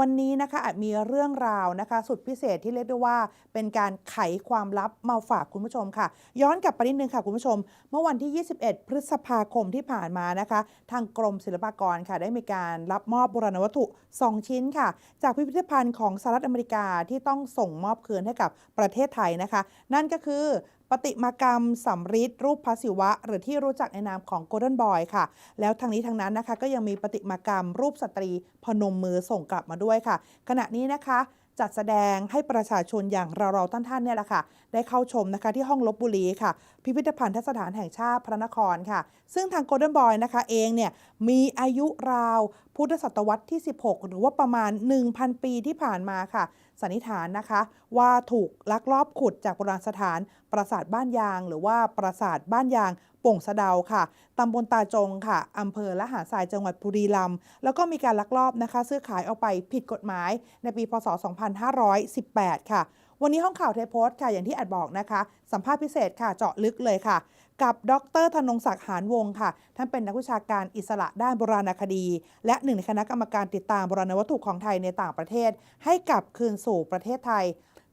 วันนี้นะคะอาจมีเรื่องราวนะคะ สุดพิเศษที่เรียกได้ว่า เป็นการไขความลับมาฝากคุณผู้ชมค่ะ ย้อนกลับไปนิดนึงค่ะคุณผู้ชม เมื่อวันที่ 21 พฤษภาคมที่ผ่านมานะคะ ทางกรมศิลปากรค่ะ ได้มีการรับมอบโบราณวัตถุ 2 ชิ้นค่ะ จากพิพิธภัณฑ์ของสหรัฐอเมริกาที่ต้องส่งมอบคืนให้กับประเทศไทยนะคะ นั่นก็คือ ปฏิมากรรมสำริดรูปพระศิวะ หรือที่รู้จักในนามของ Golden Boy ค่ะ แล้วทางนี้ทางนั้นนะคะ ก็ยังมีปฏิมากรรมรูปสตรีพนมมือส่งกลับมาด้วยค่ะ ขณะนี้นะคะจัดแสดงให้ประชาชนอย่างเราๆท่านๆเนี่ยแหละค่ะ ได้เข้าชมนะคะที่ห้องลบบุรีค่ะ พิพิธภัณฑสถานแห่งชาติพระนครค่ะ ซึ่งทาง Golden Boy นะคะเองเนี่ยมีอายุราวพุทธศตวรรษที่ 16 หรือว่าประมาณ 1,000 ปีที่ผ่านมาค่ะ สันนิษฐานนะคะ ว่าถูกลักลอบขุดจากโบราณสถาน ปราสาทบ้านยาง หรือว่าปราสาทบ้านยางป่งสะเดาค่ะตำบลตาจงค่ะอำเภอละหารทรายจังหวัดบุรีรัมย์แล้วก็มีการลักลอบนะคะ ซื้อขายออกไปผิดกฎหมายในปีพศ 2518 ค่ะ วันนี้ห้องข่าวไทยโพสต์ค่ะอย่างที่อัดบอกนะคะ สัมภาษณ์พิเศษค่ะเจาะลึกเลยค่ะ กับดรธนงศักดิ์หานวงศ์ค่ะ ท่านเป็นนักวิชาการอิสระด้านโบราณคดี และหนึ่งในคณะกรรมการติดตามโบราณวัตถุของไทยในต่างประเทศ ให้กลับคืนสู่ประเทศไทย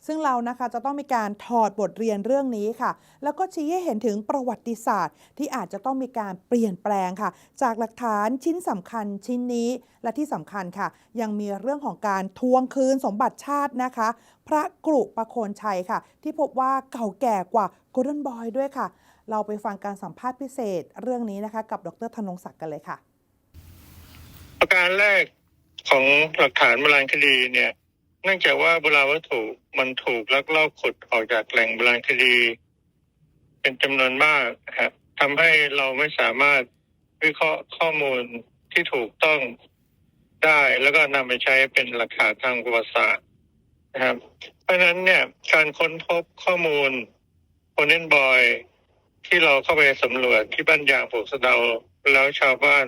ซึ่งเรานะคะจะต้องมีการถอดบทเรียนเรื่องนี้ค่ะ แล้วก็ชี้ให้เห็นถึงประวัติศาสตร์ ที่อาจจะต้องมีการเปลี่ยนแปลงค่ะ จากหลักฐานชิ้นสำคัญชิ้นนี้ และที่สำคัญค่ะ ยังมีเรื่องของการทวงคืนสมบัติชาตินะคะ พระกรุประโคนชัยค่ะ ที่พบว่าเก่าแก่กว่า Golden Boy ด้วยค่ะ เราไปฟังการสัมภาษณ์พิเศษเรื่องนี้นะคะ กับดรธนงศักดิ์กันเลยค่ะ ประการแรกของหลักฐานโบราณคดีเนี่ย เนื่องจากว่าโบราณวัตถุมันถูกลักลอบขุดออกจากแหล่งโบราณคดี เป็นจำนวนมากนะครับทำให้เราไม่สามารถวิเคราะห์ข้อมูลที่ถูกต้องได้ แล้วก็นำไปใช้เป็นหลักฐานทางประวัติศาสตร์นะครับ เพราะฉะนั้นเนี่ยการค้นพบข้อมูลโคนเนนบอยที่เราเข้าไปสำรวจที่บ้านยางปลูกสะเดาแล้วชาวบ้าน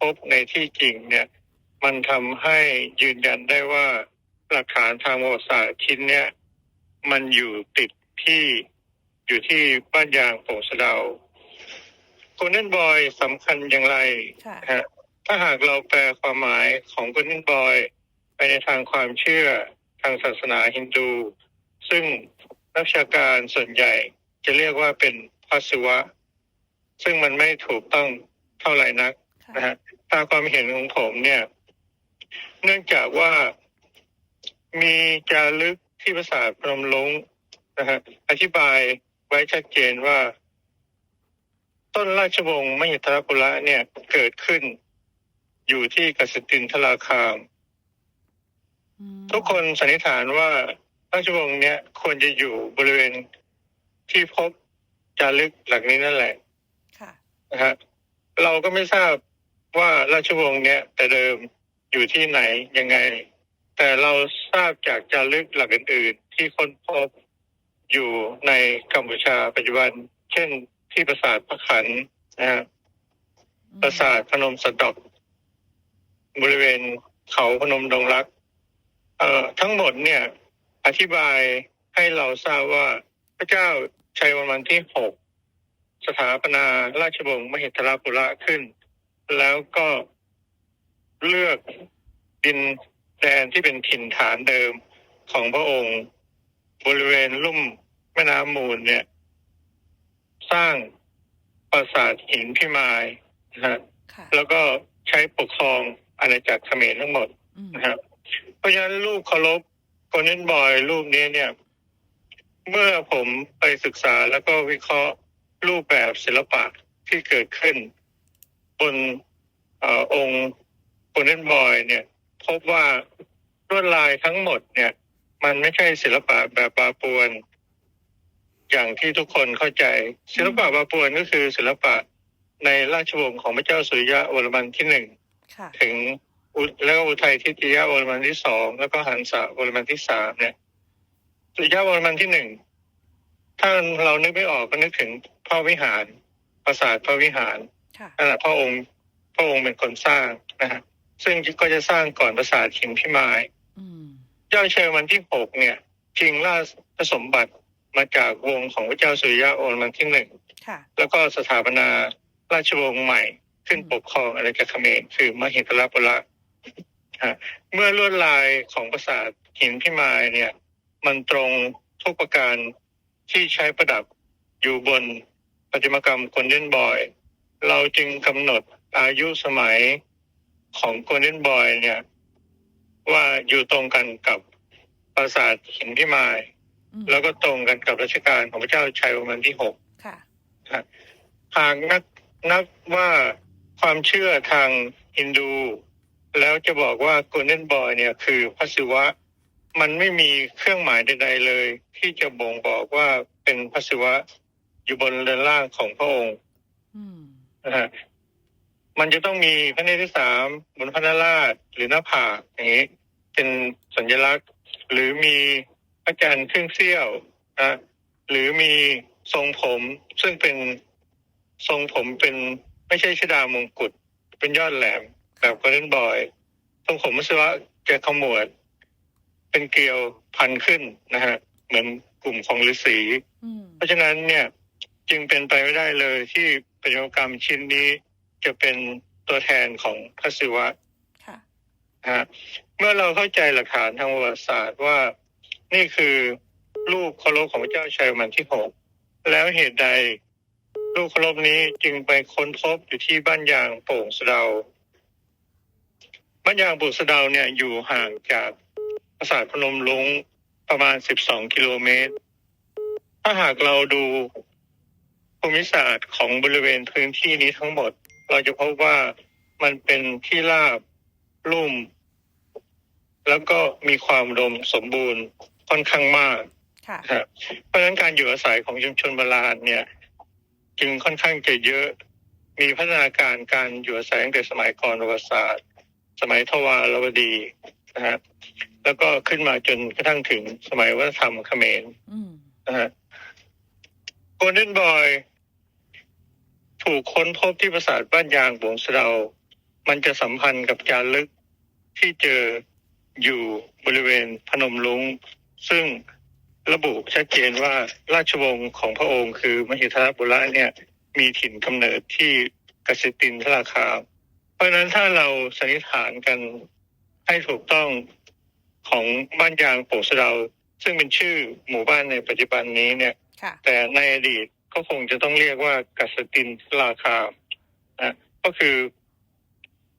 พบในที่จริงเนี่ย มันทำให้ยืนยันได้ว่า หลักฐานทางประวัติศาสตร์ชิ้นเนี้ยมันอยู่ติดที่อยู่ที่บ้านยางโป่งสะเดาโกลเด้นบอยสำคัญอย่างไรค่ะฮะถ้าหากเราแปลความหมายของโกลเด้นบอยไปในทางความเชื่อทางศาสนาฮินดู ซึ่งนักวิชาการส่วนใหญ่จะเรียกว่าเป็นพระศิวะ ซึ่งมันไม่ถูกต้องเท่าไหร่นักนะฮะตามความเห็นของผมเนี่ย เนื่องจากว่า มีจารึกที่ปราสาทพนมลุงนะฮะอธิบายไว้ชัดเจนว่า ต้นราชวงศ์มหิทรปุระเนี่ยเกิดขึ้น อยู่ที่กสิตินทราคาม ทุกคนสันนิษฐานว่าราชวงศ์เนี่ยควรจะอยู่บริเวณที่พบจารึกหลักนี้นั่นแหละค่ะนะฮะเราก็ไม่ทราบว่าราชวงศ์เนี่ยแต่เดิมอยู่ที่ไหนยังไง แต่เราทราบจากจารึกหลักอื่น ๆ ที่ค้นพบอยู่ในกัมพูชาปัจจุบัน เช่นที่ปราสาทพระขันนะฮะปราสาทพนมสะดอกบริเวณเขาพนมดงรัก เอ่อทั้งหมดเนี่ย อธิบายให้เราทราบว่าพระเจ้าชัยวันวันที่หกสถาปนาราชวงศ์มหิทรปุระขึ้น แล้วก็เลือกดิน แดนที่เป็นถิ่นฐานเดิมของพระองค์ บริเวณลุ่มแม่น้ำมูลเนี่ย สร้างปราสาทหินพิมายนะฮะค่ะแล้วก็ใช้ปกครองอาณาจักรเขมรทั้งหมดอืมนะครับเพราะฉะนั้นรูปเคารพโกลเด้นบอยรูปนี้เนี่ย เมื่อผมไปศึกษาแล้วก็วิเคราะห์รูปแบบศิลปะที่เกิดขึ้น บนเออองค์โกลเด้นบอยเนี่ย พบว่าลวดลายทั้งหมดเนี่ย มันไม่ใช่ศิลปะแบบบาปวน อย่างที่ทุกคนเข้าใจ ศิลปะบาปวนก็คือศิลปะในราชวงศ์ของพระเจ้าสุริยะวรมันที่หนึ่งค่ะ ถึงอุแล้วก็อุทัยทิตยาวรมันที่สองแล้วก็หันษาวรมันที่สามเนี่ยทิตยาวรมันที่หนึ่งถ้าเรานึกไม่ออกก็นึกถึงพระวิหาร ปราสาทพระวิหารค่ะ นั่นแหละพระองค์พระองค์เป็นคนสร้างนะฮะ ซึ่งก็จะสร้างก่อนปราสาทหินพิมายอืมเจ้าชัยวันที่หกเนี่ยชิงราชสมบัติมาจากวงของพระเจ้าสุริยะวรมันที่หนึ่งค่ะแล้วก็สถาปนาราชวงศ์ใหม่ ขึ้นปกครองอาณาจักรเขมรคือมหิทรปุระเมื่อลวดลายของปราสาทหินพิมายเนี่ย มันตรงทุกประการที่ใช้ประดับอยู่บนประติมากรรมโกลเด้นบอย เราจึงกำหนดอายุสมัย ของโกลเด้นบอยเนี่ย ว่าอยู่ตรงกันกับปราสาทหินพิมายอืมแล้วก็ตรงกันกับรัชกาลของพระเจ้าชัยวรมันที่หกค่ะหากนักนับว่าความเชื่อทางฮินดู แล้วจะบอกว่าโกลเด้นบอยเนี่ย คือพระศิวะ มันไม่มีเครื่องหมายใด ๆ เลย ที่จะบ่งบอกว่าเป็นพระศิวะอยู่บนเรือนร่างของพระองค์อืมนะฮะ มันจะต้องมีพระเนตรที่สามบนพระนราชหรือหน้าผากอย่างนี้ เป็นสัญลักษณ์ หรือมีพระจันทร์ครึ่งเสี้ยวนะหรือมีทรงผมซึ่งเป็นทรงผมเป็นไม่ใช่ชดามงกุฎเป็นยอดแหลมแบบโกลเด้นบอยทรงผมมัสวะจะขมวด เป็นเกลียวพันขึ้นนะฮะเหมือนกลุ่มของฤาษีอืมเพราะฉะนั้นเนี่ยจึงเป็นไปไม่ได้เลยที่ประโยกรรมชิ้นนี้ จะเป็นตัวแทนของพระศิวะค่ะนะฮะเมื่อเราเข้าใจหลักฐานทางประวัติศาสตร์ว่านี่คือลูกเคารพของพระเจ้าชัยมันที่หกแล้วเหตุใดลูกเคารพนี้จึงไปค้นพบอยู่ที่บ้านยางโป่งสะเดา บ้านยางโป่งสะเดาเนี่ยอยู่ห่างจากปราสาทพนมลุงประมาณ 12 กิโลเมตร ถ้าหากเราดูภูมิศาสตร์ของบริเวณพื้นที่นี้ทั้งหมด เราจะพบว่ามันเป็นที่ราบลุ่ม แล้วก็มีความอุดมสมบูรณ์ค่อนข้างมากค่ะนะครับเพราะฉะนั้นการอยู่อาศัยของชุมชนโบราณเนี่ย จึงค่อนข้างจะเยอะ มีพัฒนาการการอยู่อาศัยตั้งแต่สมัยก่อนประวัติศาสตร์ สมัยทวารวดีนะฮะแล้วก็ขึ้นมาจนกระทั่งถึงสมัยวัฒนธรรมเขมรอืมนะฮะโกลเด้นบอย ถูกค้นพบที่ปราสาทบ้านยางบวงสะเดา มันจะสัมพันธ์กับจารึกที่เจออยู่บริเวณพนมลุงซึ่งระบุชัดเจนว่าราชวงศ์ของพระองค์คือมหิทรบุระเนี่ยมีถิ่นกำเนิดที่กสิตินทราคามเพราะฉะนั้นถ้าเราสันนิษฐานกันให้ถูกต้องของบ้านยางโป่งสะเดาซึ่งเป็นชื่อหมู่บ้านในปัจจุบันนี้เนี่ยค่ะแต่ในอดีต ก็คงจะต้องเรียกว่ากัสตินราคามนะก็คือ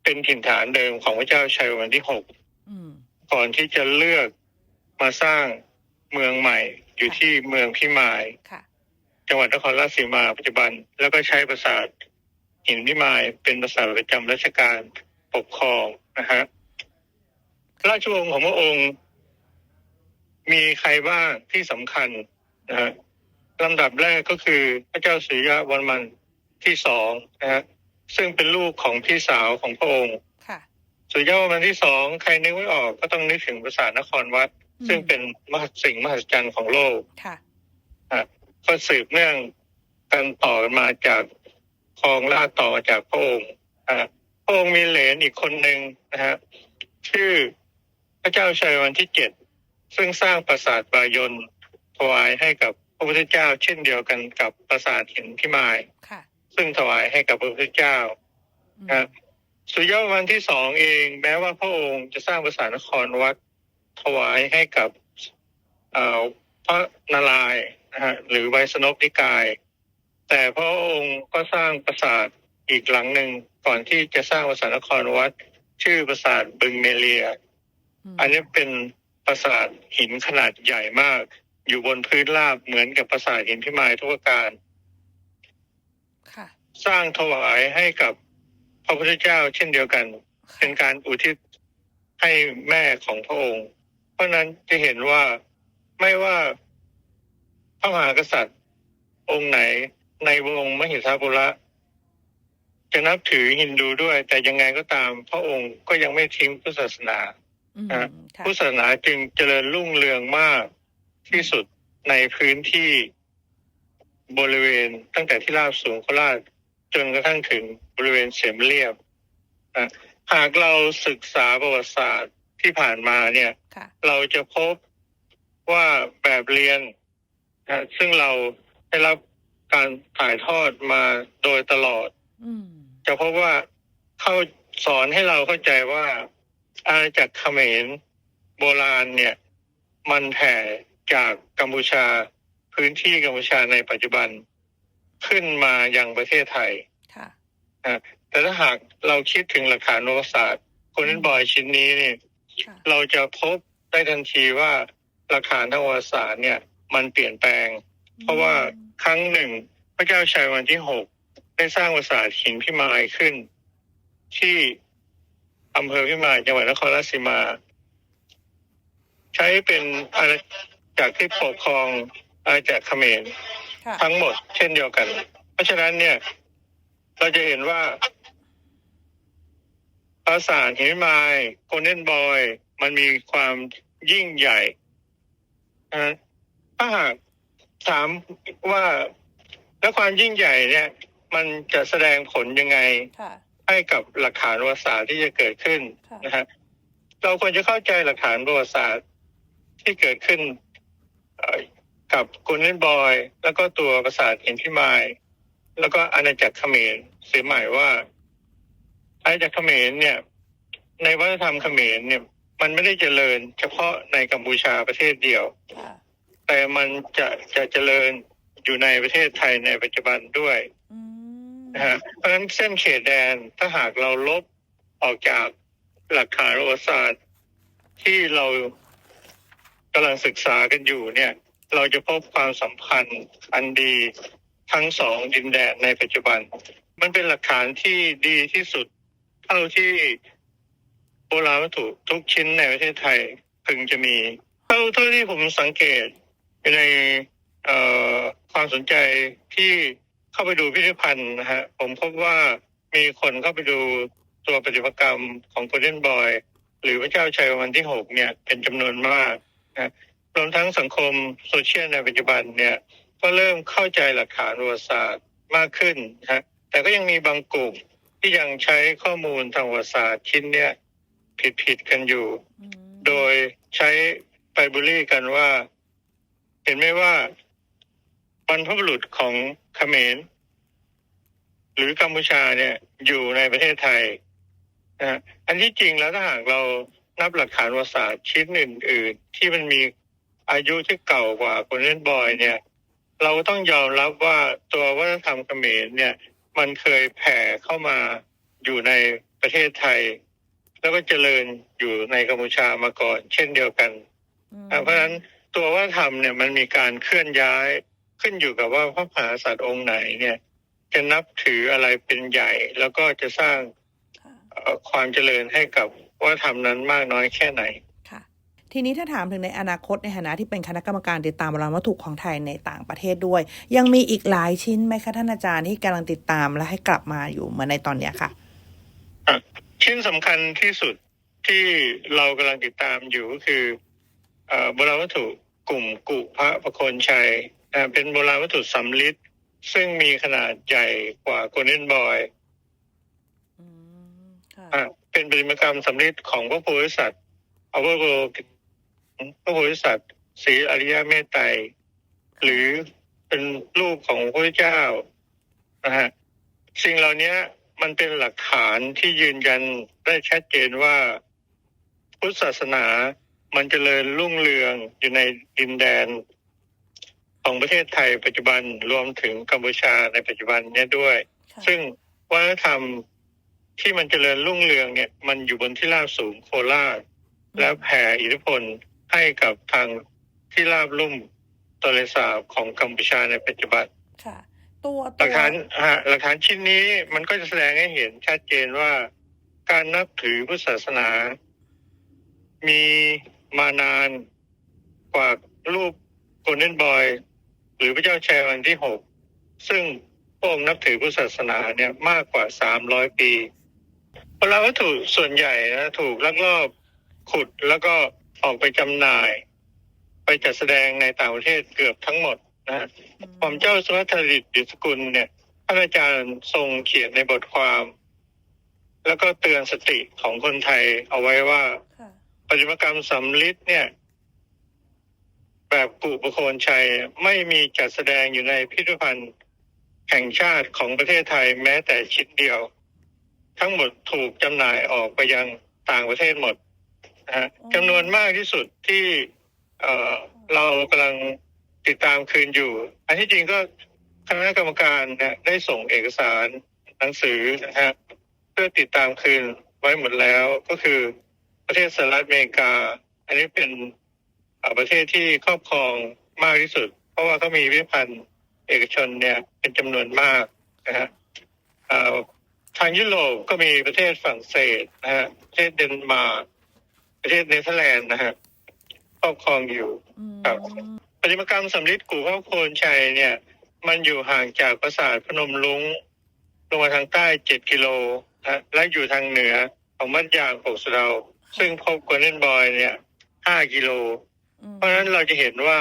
เป็นถิ่นฐานเดิมของพระเจ้าชัยวันที่หกอืมก่อนที่จะเลือกมาสร้างเมืองใหม่ อยู่ที่เมืองพิมายค่ะจังหวัดนครราชสีมาปัจจุบัน แล้วก็ใช้ปราสาทหินพิมายเป็นปราสาทประจำราชการปกครองนะฮะราชวงศ์ของพระองค์ มีใครบ้างที่สำคัญนะฮะ ลำดับแรกก็คือพระเจ้าสุริยะวันมันที่สองนะฮะซึ่งเป็นลูกของพี่สาวของพระองค์ค่ะสุริยะวันมันที่สองใครนึกไม่ออกก็ต้องนึกถึงปราสาทนครวัดอืมซึ่งเป็นมหัศสิ่งมหัศจรรย์ของโลกค่ะก็สืบเนื่องกันต่อกันมาจากครองราชย์ต่อมาจากพระองค์อ่าพระองค์มีเหลนอีกคนหนึ่งนะฮะชื่อพระเจ้าชัยวันที่เจ็ดซึ่งสร้างปราสาทบายนถวายให้กับ พระพุทธเจ้า เช่นเดียวกันกับปราสาทหินพิมายค่ะซึ่งถวายให้กับพระพุทธเจ้าอืมนะสุริยะวันที่สองเอง แม้ว่าพระองค์จะสร้างปราสาทนครวัดถวายให้กับเอ่อพระนารายณ์นะฮะหรือไวยสนพนิกาย แต่พระองค์ก็สร้างปราสาทอีกหลังหนึ่งก่อนที่จะสร้างปราสาทนครวัด ชื่อปราสาทบึงเมเลีย อันนี้เป็นปราสาทหินขนาดใหญ่มาก อยู่บนพื้นราบเหมือนกับปราสาทหินพิมายทุกประการ ค่ะ สร้างถวายให้กับพระพุทธเจ้าเช่นเดียวกัน เป็นการอุทิศให้แม่ของพระองค์ เพราะฉะนั้นจะเห็นว่าไม่ว่าพระมหากษัตริย์ องค์ไหนในวงมหิทาบุระจะนับถือฮินดูด้วย แต่ยังไงก็ตาม พระองค์ก็ยังไม่ทิ้งพุทธศาสนาอืมอะค่ะพุทธศาสนาจึงเจริญรุ่งเรืองมาก ที่สุดในพื้นที่บริเวณตั้งแต่ที่ราบสูงโคราชจนกระทั่งถึงบริเวณเสมเรียบอะหากเราศึกษาประวัติศาสตร์ที่ผ่านมาเนี่ยค่ะเราจะพบว่าแบบเรียนนะซึ่งเราได้รับการถ่ายทอดมาโดยตลอดอืมจะพบว่าเข้าสอนให้เราเข้าใจว่าอาณาจักรเขมรโบราณเนี่ย มันแผ่ จากกัมพูชาพื้นที่กัมพูชาในปัจจุบันขึ้นมายังประเทศไทยค่ะแต่ถ้าหากเราคิดถึงหลักฐานโนศาสตร์คนนั้นบอยชิ้นนี้เนี่ยค่ะเราจะพบได้ทันทีว่าหลักฐานทางประวัติศาสตร์เนี่ย มันเปลี่ยนแปลง เพราะว่าครั้งหนึ่ง พระเจ้าชัยวันที่หกได้สร้างปราสาทหินพิมายขึ้น ที่อำเภอพิมายจังหวัดนครราชสีมา ใช้เป็นอาณา จักรที่ปกครองอาณาจักรเขมรค่ะทั้งหมดเช่นเดียวกัน เพราะฉะนั้นเนี่ย เราจะเห็นว่าปราสาทหินพิมายโกลเด้นบอย มันมีความยิ่งใหญ่นะถ้าหากถามว่าแล้วความยิ่งใหญ่เนี่ย มันจะแสดงผลยังไง ค่ะ ให้กับหลักฐานประวัติศาสตร์ที่จะเกิดขึ้นค่ะ นะฮะเราควรจะเข้าใจหลักฐานประวัติศาสตร์ที่เกิดขึ้นเอ่อ กับกุนเล่นบอย แล้วก็ตัวปราสาทเห็นพิมาย แล้วก็อาณาจักรเขมรเสียหมายว่าอาณาจักรเขมรเนี่ย ในวัฒนธรรมเขมรเนี่ย มันไม่ได้เจริญ เฉพาะในกัมพูชาประเทศเดียวค่ะแต่มันจะจะเจริญอยู่ในประเทศไทยในปัจจุบันด้วยอืมนะฮะเพราะฉะนั้นเส้นเขตแดนถ้าหากเราลบออกจากหลักฐานประวัติศาสตร์ที่เรา กำลังศึกษากันอยู่เนี่ย เราจะพบความสัมพันธ์อันดีทั้งสองดินแดนในปัจจุบัน มันเป็นหลักฐานที่ดีที่สุด เท่าที่โบราณวัตถุทุกชิ้นในประเทศไทยพึงจะมี เท่าเท่าที่ผมสังเกตในความสนใจที่เข้าไปดูพิพิธภัณฑ์นะฮะผมพบว่ามีคนเข้าไปดูตัวปฏิมากรรมของโกลเด้นบอย หรือพระเจ้าชัยวันที่หกเนี่ยเป็นจำนวนมาก นะรวมทั้งสังคมโซเชียลในปัจจุบันเนี่ยก็เริ่มเข้าใจหลักฐานประวัติศาสตร์มากขึ้นนะฮะแต่ก็ยังมีบางกลุ่มที่ยังใช้ข้อมูลทางประวัติศาสตร์ชิ้นเนี้ยผิดๆกันอยู่ โดยใช้ไปบูลลี่กันว่า เห็นไหมว่าบรรพบุรุษของเขมร หรือกัมพูชาเนี่ยอยู่ในประเทศไทยนะอันที่จริงแล้วถ้าหากเรา นับหลักฐานประวัติศาสตร์ชิ้นอื่น ๆ ที่มันมีอายุที่เก่ากว่าคนเล่นบอยเนี่ย เราก็ต้องยอมรับว่าตัววัฒนธรรมเขมรเนี่ย มันเคยแผ่เข้ามาอยู่ในประเทศไทย แล้วก็เจริญอยู่ในกัมพูชามาก่อน เช่นเดียวกันอืมอ่าเพราะฉะนั้นตัววัฒนธรรมเนี่ยมันมีการเคลื่อนย้ายขึ้นอยู่กับว่าพระมหากษัตริย์องค์ไหนเนี่ย จะนับถืออะไรเป็นใหญ่ แล้วก็จะสร้างค่ะเอ่อความเจริญให้กับ วัฒนธรรมนั้นมากน้อยแค่ไหนค่ะ ทีนี้ถ้าถามถึงในอนาคตในฐานะที่เป็นคณะกรรมการติดตามโบราณวัตถุของไทยในต่างประเทศด้วย ยังมีอีกหลายชิ้นไหมคะท่านอาจารย์ที่กำลังติดตามและให้กลับมาอยู่เหมือนในตอนเนี้ยค่ะชิ้นสำคัญที่สุดที่เรากำลังติดตามอยู่ก็คือเอ่อโบราณวัตถุกลุ่มกุพระประโคนชัยอ่าเป็นโบราณวัตถุสำริดซึ่งมีขนาดใหญ่กว่าโกลเด้นบอยอืมค่ะอะ เป็นประติมากรรมสำริดของพระโพธิสัตว์เอาพระโพพระโพธิสัตว์ศรีอริยเมตไตรหรือเป็นรูปของพระพุทธเจ้านะฮะสิ่งเหล่านี้มันเป็นหลักฐานที่ยืนยันได้ชัดเจนว่า พุทธศาสนามันเจริญรุ่งเรืองอยู่ในดินแดน ของประเทศไทยปัจจุบันรวมถึงกัมพูชาในปัจจุบันเนี้ยด้วยค่ะซึ่งวัฒนธรรม ที่มันเจริญรุ่งเรืองเนี่ย มันอยู่บนที่ราบสูงโคราช และแผ่อิทธิพลให้กับทางที่ราบลุ่มทะเลสาบของกัมพูชาในปัจจุบันค่ะตัวหตัลักวฐานฮะหลักฐานชิ้นนี้มันก็จะแสดงให้เห็นชัดเจนว่าการนับถือพุทธศาสนา มีมานานกว่ารูปโกลเด้นบอย หรือพระเจ้าชัยวันที่หกซึ่งพระองค์นับถือพุทธศาสนาเนี่ยมากกว่าสามร้อยปี โบราณวัตถุส่วนใหญ่นะถูกลักลอบขุดแล้วก็ออกไปจำหน่าย ไปจัดแสดงในต่างประเทศเกือบทั้งหมดนะฮะหม่อมเจ้าสุวัฒริตดิสกุลเนี่ยท่านอาจารย์ทรงเขียนในบทความ แล้วก็เตือนสติของคนไทยเอาไว้ว่าค่ะปฏิมากรรมสำลิดเนี่ย แบบกุประโคนชัยไม่มีจัดแสดงอยู่ในพิพิธภัณฑ์แห่งชาติของประเทศไทยแม้แต่ชิ้นเดียว ทั้งหมดถูกจำหน่ายออกไปยังต่างประเทศหมดนะฮะอ๋อจำนวนมากที่สุดที่เอ่อเรากำลังติดตามคืนอยู่ อันที่จริงก็คณะกรรมการเนี่ยได้ส่งเอกสารหนังสือนะฮะเพื่อติดตามคืนไว้หมดแล้วก็คือประเทศสหรัฐอเมริกา อันนี้เป็นเอ่อประเทศที่ครอบครองมากที่สุด เพราะว่าเขามีวิพันธ์เอกชนเนี่ยเป็นจำนวนมากนะฮะเอ่อ ทางยุโรปก็มีประเทศฝรั่งเศสนะฮะประเทศเดนมาร์กประเทศเนเธอร์แลนด์นะฮะครอบครองอยู่อืมครับปฏิมากรรมสำริดกู่พระโคนชัยเนี่ย มันอยู่ห่างจากปราสาทพนมลุงลงมาทางใต้เจ็ดกิโลนะและอยู่ทางเหนือของมัดยางปกสะเดาซึ่งพบกวนเนนบอยเนี่ยห้ากิโลอืมเพราะฉะนั้นเราจะเห็นว่า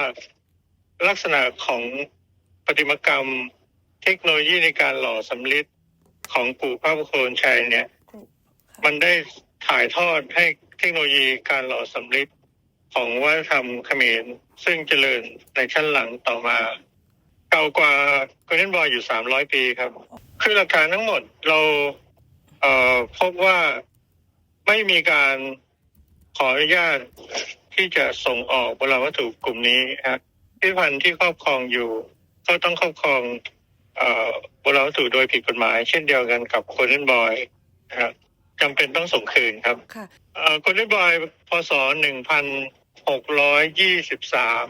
ลักษณะของประติมากรรมเทคโนโลยีในการหล่อสำริด ของปู่พระโคนชัยเนี่ยค่ะมันได้ถ่ายทอดให้เทคโนโลยีการหล่อสำริดของวัฒนธรรมเขมร ซึ่งเจริญในชั้นหลังต่อมา เก่ากว่าโกลเด้นบอยอยู่สามร้อยปีครับ คือหลักฐานทั้งหมดเราเอ่อพบว่าไม่มีการขออนุญาตที่จะส่งออกโบราณวัตถุกลุ่มนี้ฮะพิพิธภัณฑ์ที่ครอบครองอยู่ ก็ต้องครอบครอง เอ่อโบราณวัตถุโดยผิดกฎหมาย เช่นเดียวกันกับโกลเด้นบอยนะครับจำเป็นต้องส่งคืนครับค่ะโกลเด้นบอยพศหนึ่งพันหกร้อยยี่สิบสาม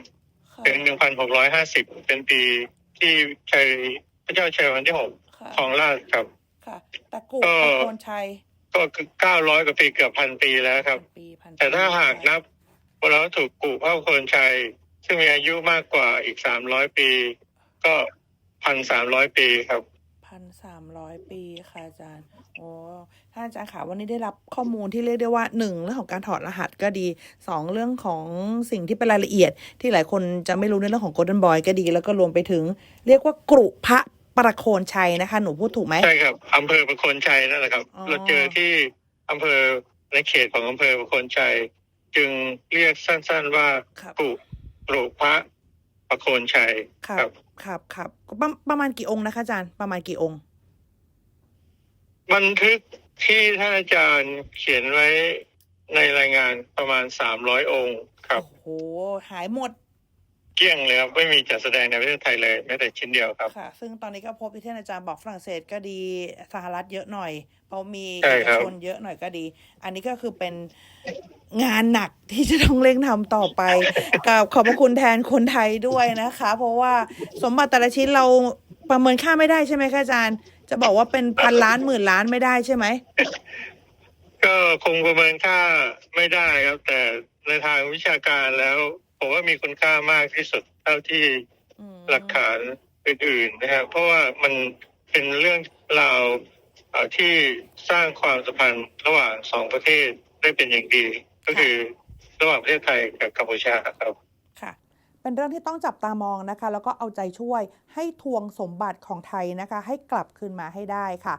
ค่ะถึงหนึ่งพันหกร้อยห้าสิบเป็นปีที่ชัยพระเจ้าชัยวันที่หกค่ะของราชครับค่ะตะกรุดก็ตะโคนชัย ก็คือเก้าร้อยกว่าปีเกือบพันปีแล้วครับปีพันแต่ถ้าหากนับโบราณวัตถุกู่พระโคนชัย ซึ่งมีอายุมากกว่าอีกสามร้อยปี ก็ พันสามร้อยปีครับ พันสามร้อยปีค่ะอาจารย์ โอ้ท่านอาจารย์ค่ะวันนี้ได้รับข้อมูลที่เรียกได้ว่าหนึ่งเรื่องของการถอดรหัสก็ดีสองเรื่องของสิ่งที่เป็นรายละเอียด ที่หลายคนจะไม่รู้ในเรื่องของ Golden Boy ก็ดี แล้วก็รวมไปถึง เรียกว่ากรุพระประโคนชัยนะคะ หนูพูดถูกไหม ใช่ครับอำเภอประโคนชัยนั่นแหละครับ อ๋อ เราเจอที่อำเภอในเขตของอำเภอประโคนชัย จึงเรียกสั้นๆว่าครับกุปรุพระประโคนชัยครับ ครับครับครับประประมาณกี่องค์นะคะอาจารย์ประมาณกี่องค์ บันทึกที่ท่านอาจารย์เขียนไว้ในรายงานประมาณสามร้อยองค์ครับ โอ้โหหายหมด เกลี้ยงเลยครับ ไม่มีจัดแสดงในประเทศไทยเลยแม้แต่ชิ้นเดียวครับ ค่ะ ซึ่งตอนนี้ก็พบที่ท่านอาจารย์บอกฝรั่งเศสก็ดีสหรัฐเยอะหน่อยเพราะมีใช่เอกครับชนเยอะหน่อยก็ดี อันนี้ก็คือเป็น งานหนักที่จะต้องเร่งทำต่อไปกับขอบพระคุณแทนคนไทยด้วยนะคะ เพราะว่าสมบัติแต่ละชิ้นเราประเมินค่าไม่ได้ใช่ไหมคะอาจารย์ จะบอกว่าเป็นพันล้านหมื่นล้านไม่ได้ใช่ไหมก็คงประเมินค่าไม่ได้ครับ แต่ในทางวิชาการแล้วผมว่ามีคุณค่ามากที่สุดเท่าที่อืมหลักฐานอื่นๆนะครับเพราะว่ามันเป็นเรื่องราวเอ่อที่สร้างความสัมพันธ์ระหว่างสองประเทศได้เป็นอย่างดี ก็คือระหว่างประเทศไทยกับกัมพูชาครับค่ะ เป็นเรื่องที่ต้องจับตามองนะคะ แล้วก็เอาใจช่วยให้ทวงสมบัติของไทยนะคะ ให้กลับคืนมาให้ได้ค่ะ